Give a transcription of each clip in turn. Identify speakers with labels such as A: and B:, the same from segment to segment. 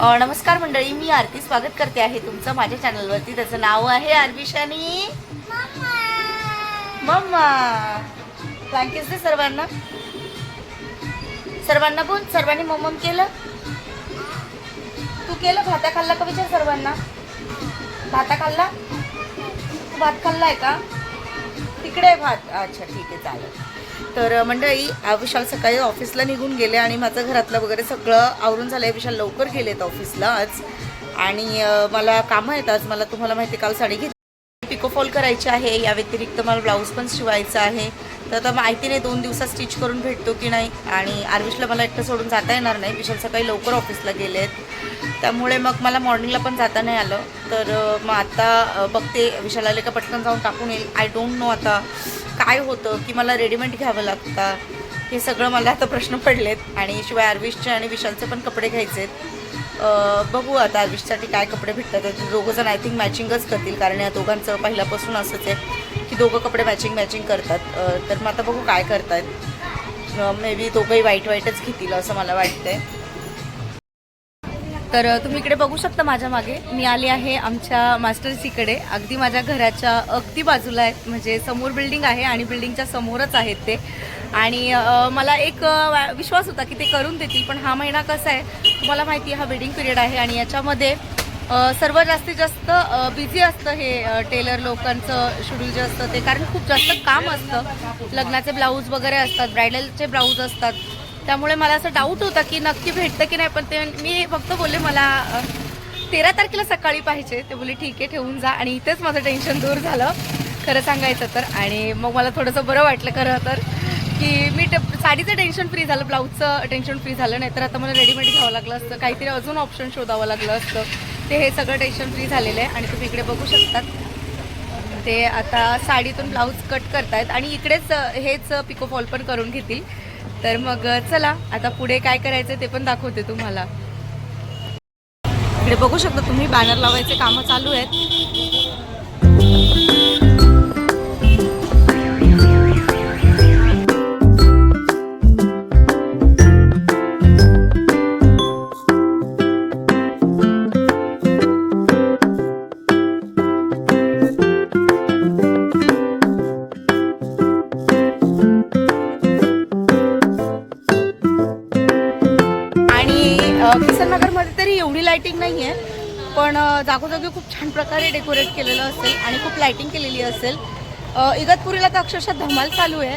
A: नमस्कार मंडळी मी आरती स्वागत करते आहे तुमचं माझ्या चॅनलवरती. त्याचं नाव आहे आरविशानी मम्मा. थँक्यूच दे सर्वांना. सर्वांना बोल सर्वांनी मम्मम केलं? तू केलं? भाता खाल्ला का विचार सर्वांना? भाता खाल्ला? तू भात खाल्लाय का? तिकडे भात. अच्छा ठीक आहे चालेल. तर मंडळी विशाल सकाळी ऑफिसला निघून गेले आणि माझं घरातलं वगैरे सगळं आवरून झालं आहे विशाल लवकर गेलेत ऑफिसला आज. आणि मला कामं आहेत आज. मला तुम्हाला माहिती आहे, काल साडी घेतली पिकोफॉल करायची आहे. या व्यतिरिक्त मला ब्लाऊज पण शिवायचा आहे. तर आता माहिती नाही दोन दिवसात स्टिच करून भेटतो की नाही? आणि आरविशला मला एकटं सोडून जाता येणार नाही. विशाल सकाळी लवकर ऑफिसला गेले आहेत त्यामुळे मग मला मॉर्निंगला पण जाता नाही आलं. तर मग आता बघते. विशाल आले का पटकन जाऊन टाकून येईल. आय डोंट नो आता. काय होतं की मला रेडीमेड घ्यावं लागतं? हे सगळं मला आता प्रश्न पडलेत. आणि शिवाय आर्विशचे आणि विशालचे पण कपडे घ्यायचे आहेत बघू आता आर्विशसाठी काय कपडे भेटतात. ते दोघंजण आय थिंक मॅचिंगच करतील. कारण या दोघांचं पहिल्यापासून असंच आहे की दोघं कपडे मॅचिंग मॅचिंग करतात. तर मग आता बघू काय करतायत. मे बी दोघंही वाईट वाईटच घेतील असं मला वाटतंय. तर तुम्ही इकडे बघू शकता माझ्या मागे. मी आली आहे आमच्या मास्टर्सीकडे अगदी माझ्या घराच्या अगदी बाजूला आहे. म्हणजे समोर बिल्डिंग आहे आणि बिल्डिंगच्या समोरच आहेत ते. आणि मला एक वा- विश्वास होता की ते करून देतील पण हा महिना कसा आहे तुम्हाला माहिती हा वेडिंग पिरियड आहे आणि याच्यामध्ये सर्व जास्तीत जास्त बिझी असतं हे टेलर लोकांचं शेड्यूल जे असतं ते. कारण खूप जास्त काम असतं. लग्नाचे ब्लाऊज वगैरे असतात ब्रायडलचे ब्लाऊज असतात. त्यामुळे मला असं डाऊट होता की नक्की भेटतं की नाही पण ते मी फक्त बोलले मला तेरा तारखेला सकाळी पाहिजे. ते बोलले ठीक आहे ठेवून जा. आणि इथेच माझं टेन्शन दूर झालं. खरं सांगायचं तर. आणि मग मला थोडंसं बरं वाटलं खरं तर की मी ट साडीचं टेन्शन फ्री झालं ब्लाऊजचं टेन्शन फ्री झालं नाही तर आता मला रेडीमेड घ्यावं लागलं असतं. काहीतरी अजून ऑप्शन शोधावं लागलं असतं. ते हे सगळं टेन्शन फ्री झालेलं आहे. आणि तुम्ही इकडे बघू शकतात. ते आता साडीतून ब्लाऊज कट करतायत. आणि इकडेच हेच पिको फॉल पण करून घेतील. तर मग चला आता पुढे काय करायचं ते पण दाखवते तुम्हाला. इकडे बघू शकता तुम्ही बॅनर लावायचे कामं चालू आहेत. तरी एवढी लायटिंग नाही आहे पण जागोजागी खूप छान प्रकारे डेकोरेट केलेलं असेल आणि खूप लाइटिंग केलेली असेल. इगतपुरीला तर अक्षरशः धमाल चालू आहे.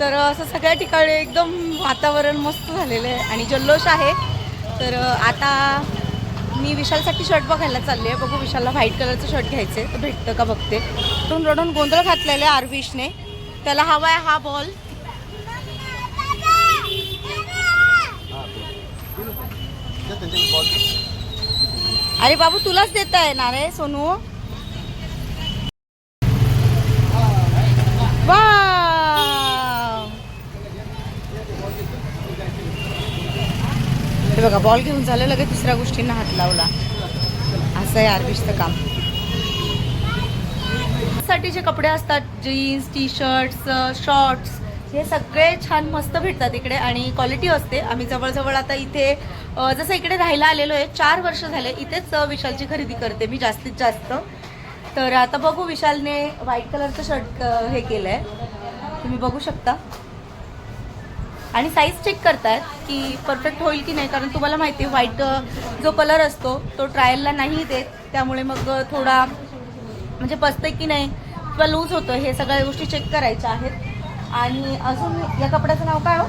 A: तर असं सगळ्या ठिकाणी एकदम वातावरण मस्त झालेलं आहे आणि जल्लोष आहे. तर आता मी विशालसाठी शर्ट बघायला चालली आहे. बघू विशालला व्हाईट कलरचं शर्ट घ्यायचं आहे तर भेटतं का बघते. रडून रडून गोंधळ घातलेला आहे आरविशने त्याला हवा आहे हा बॉल अरे बाबू तुलाच देता येणार आहे सोनू. वाव! हे बघा बॉल घेऊन झालं लगेच दुसऱ्या गोष्टींना हात लावला. असं आहे आरबीचं काम. साठी जे कपडे असतात जीन्स टी शर्ट्स शॉर्ट्स हे सगळे छान मस्त भेटतात इकडे आणि क्वालिटी असते. आम्ही जवळजवळ आता इथे जसं इकडे राहायला आलेलो आहे चार वर्ष झाले इथेच विशालची खरेदी करते मी जास्तीत जास्त. तर आता बघू विशालने व्हाईट कलरचं शर्ट हे केलं आहे तुम्ही बघू शकता. आणि साईज चेक करतायत की परफेक्ट होईल की नाही कारण तुम्हाला माहिती आहे व्हाईट जो कलर असतो तो ट्रायलला नाही देत. त्यामुळे मग थोडा म्हणजे बसतंय की नाही किंवा लूज होतं हे सगळ्या गोष्टी चेक करायच्या आहेत. आणि अजून या कपड्याचं नाव काय हो?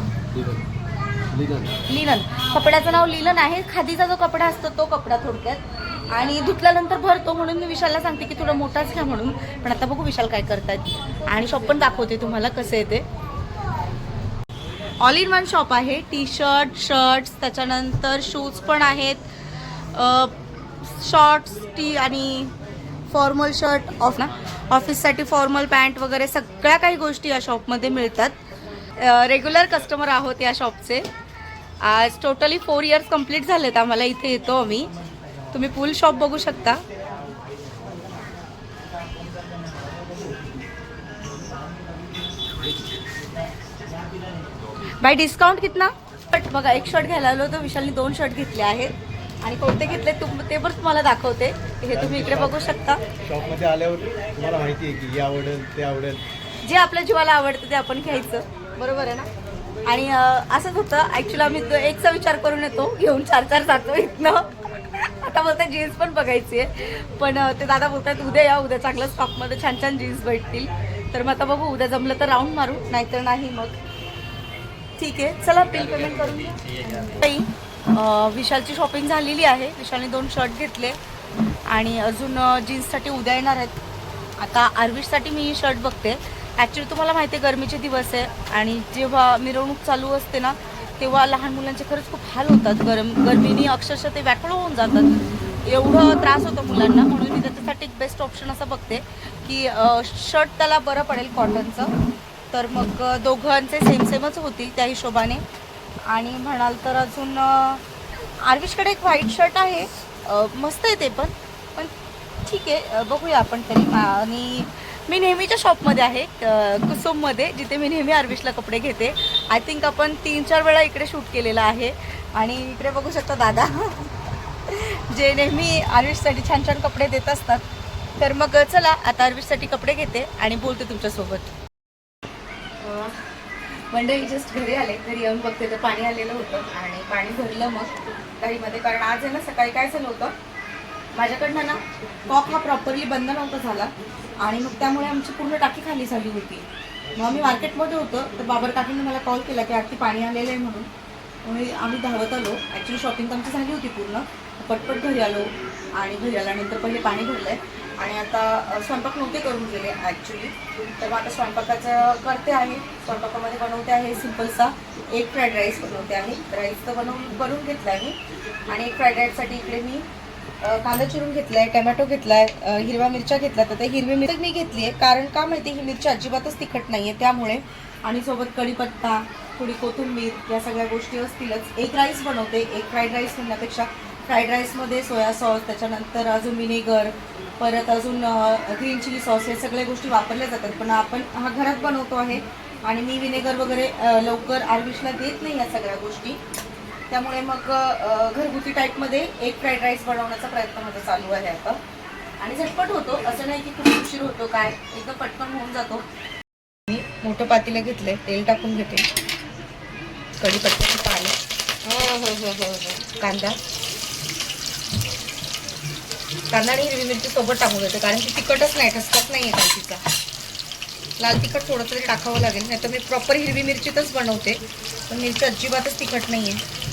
A: लिनन. कपड्याचं नाव लिनन आहे. खादीचा जो कपडा असतो तो कपडा थोडक्यात. आणि धुतल्यानंतर भरतो म्हणून मी विशालला सांगते की तुला मोठाच घ्या म्हणून. पण आता बघू विशाल काय करतात. आणि शॉप पण दाखवते तुम्हाला कसं आहे ते. ऑल इन वन शॉप आहे. टी शर्ट शर्ट्स त्याच्यानंतर शूज पण आहेत. शॉर्ट्स टी आणि फॉर्मल शर्ट ऑफ ना? ऑफिससाठी फॉर्मल पॅन्ट वगैरे सगळ्या काही गोष्टी या शॉपमध्ये मिळतात. रेग्युलर कस्टमर आहोत या शॉपचे आज टोटली फोर इयर्स कंप्लीट झालेत. आम्हाला इथे येतो आम्ही. तुम्ही फुल शॉप बघू शकता. भाई डिस्काउंट कितना? शर्ट बघा एक शर्ट घ्यायला आलो तर विशालने दोन शर्ट घेतले आहेत. आणि कोणते घेतले? तुम ते पण तुम्हाला दाखवते. हे तुम्ही इकडे बघू शकता.
B: शॉपमध्ये आल्यावर तुम्हाला माहिती आहे की आवडेल ते आवडेल.
A: जे आपल्या जीवाला आवडतं ते आपण घ्यायचं. बरोबर आहे ना? आणि असंच होतं. ॲक्च्युली आम्ही तो एकचा विचार करून येतो. घेऊन चार चार जातो इथनं. आता बोलतात जीन्स पण बघायची आहे पण ते दादा बोलतात उद्या या उद्या चांगल्या स्टॉकमध्ये छान छान जीन्स भेटतील. तर मग आता बघू उद्या जमलं तर राऊंड मारू नाहीतर नाही मग. ठीक. आहे चला बिल पेमेंट करून ताई विशालची शॉपिंग झालेली आहे. विशालने दोन शर्ट घेतले. आणि अजून जीन्ससाठी उद्या येणार आहेत. आता आर्विशसाठी मी शर्ट बघते. ॲक्च्युली तुम्हाला माहिती आहे गरमीचे दिवस आहे आणि जेव्हा मिरवणूक चालू असते ना तेव्हा लहान मुलांचे खरंच खूप हाल होतात. गरम गरमीने अक्षरशः ते व्याकुळ होऊन जातात. एवढं त्रास होतो मुलांना म्हणून मी त्याच्यासाठी एक बेस्ट ऑप्शन असं बघते की शर्ट त्याला बरं पडेल कॉटनचं तर मग दोघांचे सेम सेमच होतील त्या हिशोबाने. आणि म्हणाल तर अजून आर्विशकडे एक व्हाईट शर्ट आहे. मस्त आहे ते पण. पण ठीक आहे बघूया आपण तरी. आणि मी नेहमीच्या शॉपमध्ये आहे कुसुममध्ये जिथे मी नेहमी आर्विशला कपडे घेते. आय थिंक आपण तीन चार वेळा इकडे शूट केलेलं आहे. आणि इकडे बघू शकता दादा जे नेहमी आर्विशसाठी छान छान कपडे देत असतात. तर मग चला आता आर्विशसाठी कपडे घेते आणि बोलते तुमच्यासोबत. मंडळी जस्ट घरी आले. घरी येऊन बघते तर पाणी आलेलं होतं आणि पाणी भरलं मग. गाडीमध्ये कारण आज आहे ना सकाळी काय झालं होतं? माझ्याकडनं ना कॉक हा प्रॉपरली बंद नव्हता झाला. आणि मग त्यामुळे आमची पूर्ण टाकी खाली झाली होती. मग आम्ही मार्केटमध्ये होतो तर बाबर काकीनं मला कॉल केला की आरती पाणी आलेलं आहे म्हणून. म्हणून आम्ही धावत आलो. ॲक्च्युली शॉपिंग तर आमची झाली होती पूर्ण. पटपट घरी आलो आणि घरी आल्यानंतर पहिले पाणी भरलं आहे आणि आता स्वयंपाक नव्हते करून गेले ॲक्च्युली तर मग आता स्वयंपाकाचं करते आहे. स्वयंपाकामध्ये बनवते आहे सिम्पलचा एक फ्राईड राईस बनवते आहे. राईस तर बनवून बनवून घेतला आहे मी. आणि एक फ्राईड राईससाठी इकडे मी कांदा चिरून घेतलाय टमॅटो घेतलाय अ, हिरव्या मिरच्या घेतल्या तर ते हिरवी मिरच मी घेतली आहे. कारण का माहिती ही मिरची अजिबातच तिखट नाही आहे त्यामुळे आणि सोबत कढीपत्ता थोडी कोथिंबीर या सगळ्या गोष्टी असतीलच. एक राईस बनवते. एक फ्राईड राईस म्हणण्यापेक्षा फ्राईड राईसमध्ये सोया सॉस त्याच्यानंतर अजून विनेगर परत अजून ग्रीन चिली सॉस या सगळ्या गोष्टी वापरल्या जातात. पण आपण हा घरात बनवतो आहे आणि मी विनेगर वगैरे लवकर आर्विशला देत नाही या सगळ्या गोष्टी. त्यामुळे मग घरगुती टाईपमध्ये एक फ्राईड राईस बनवण्याचा प्रयत्न माझा चालू आहे आता. आणि झटपट होतो. असं नाही की खूप उशीर होतो काय? एकदम पटकन होऊन जातो. मी मोठं पातीला घेतलंय तेल टाकून घेते. कढीपत्त्याची पाले कांदा. कांदा आणि हिरवी मिरची सोबत टाकून देते कारण की तिखटच नाही ठसकाच नाही आहे तिचा लाल तिखट थोडं तरी टाकावं लागेल नाही तर मी प्रॉपर हिरवी मिरचीतच बनवते. पण मिरची अजिबातच तिखट नाही आहे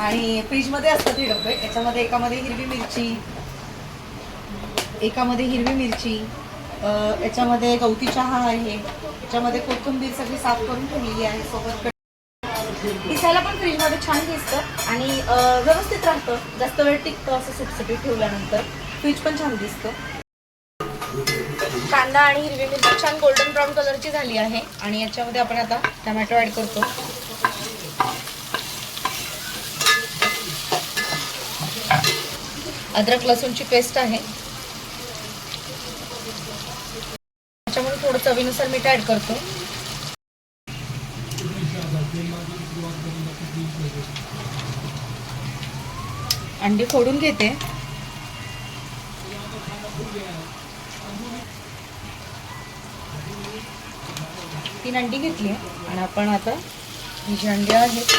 A: आणि फ्रीजमध्ये असतात हे डबे. याच्यामध्ये एकामध्ये हिरवी मिरची एकामध्ये हिरवी मिरची याच्यामध्ये गवती चहा आहे. याच्यामध्ये कोथिंबीर सगळी साफ करून ठेवलेली आहे. सोबत दिसायला पण फ्रीजमध्ये छान दिसतं आणि व्यवस्थित राहतं. जास्त वेळ टिकतं असं सुटसुटीत ठेवल्यानंतर. फ्रीज पण छान दिसतं. कांदा आणि हिरवी मिरची छान गोल्डन ब्राऊन कलरची झाली आहे. आणि याच्यामध्ये आपण आता टमॅटो ॲड करतो. अद्रक लसूणची पेस्ट आहे. त्याच्यामध्ये थोडं चवीनुसार मीठ ॲड करतो. अंडी फोडून घेते. तीन अंडी घेतली आहे आणि आपण आता ही जी अंडी आहेत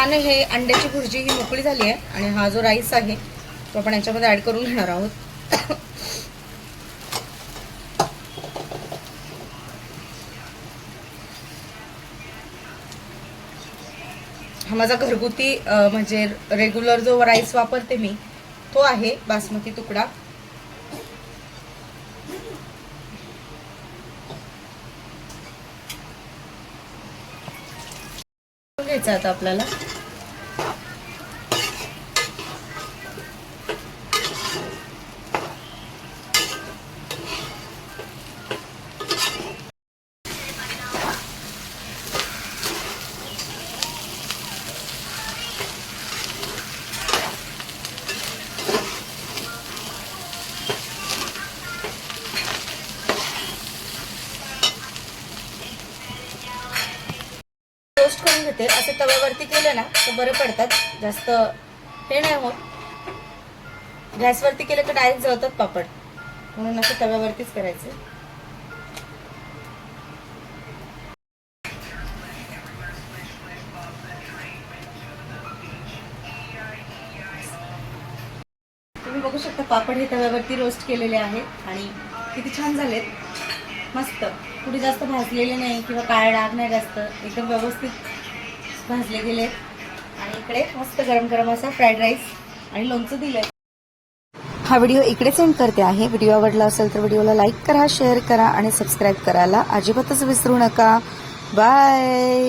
A: हे अंड्याची भुर्जी ही मोकळी झाली आहे आणि हा जो राईस आहे तो आपण याच्यामध्ये ॲड करून घेणार आहोत. माझा घरगुती म्हणजे रेग्युलर जो राईस वापरते मी तो आहे बासमती तुकडा. घ्यायचा आता आपल्याला. तव्यावरती केले ना तर बरे पडतात. जास्त हे नाही होत. गॅसवरती केले तर डायरेक्ट जळतात पापड. म्हणून असं तव्यावरतीच करायचे. तुम्ही बघू शकता पापड हे तव्यावरती रोस्ट केलेले आहेत. आणि किती छान झालेत. मस्त. कुठे जास्त भाजलेले नाही किंवा काळा डाग नाही जास्त. एकदम व्यवस्थित भाजले गेले आणि इकडे मस्त गरम गरम असा फ्राईड राईस आणि लोणचं दिलंय.
C: हा व्हिडिओ इकडेच एंड करते आहे. व्हिडिओ आवडला असेल तर व्हिडिओला लाईक करा शेअर करा आणि सबस्क्राईब करायला अजिबातच विसरू नका. बाय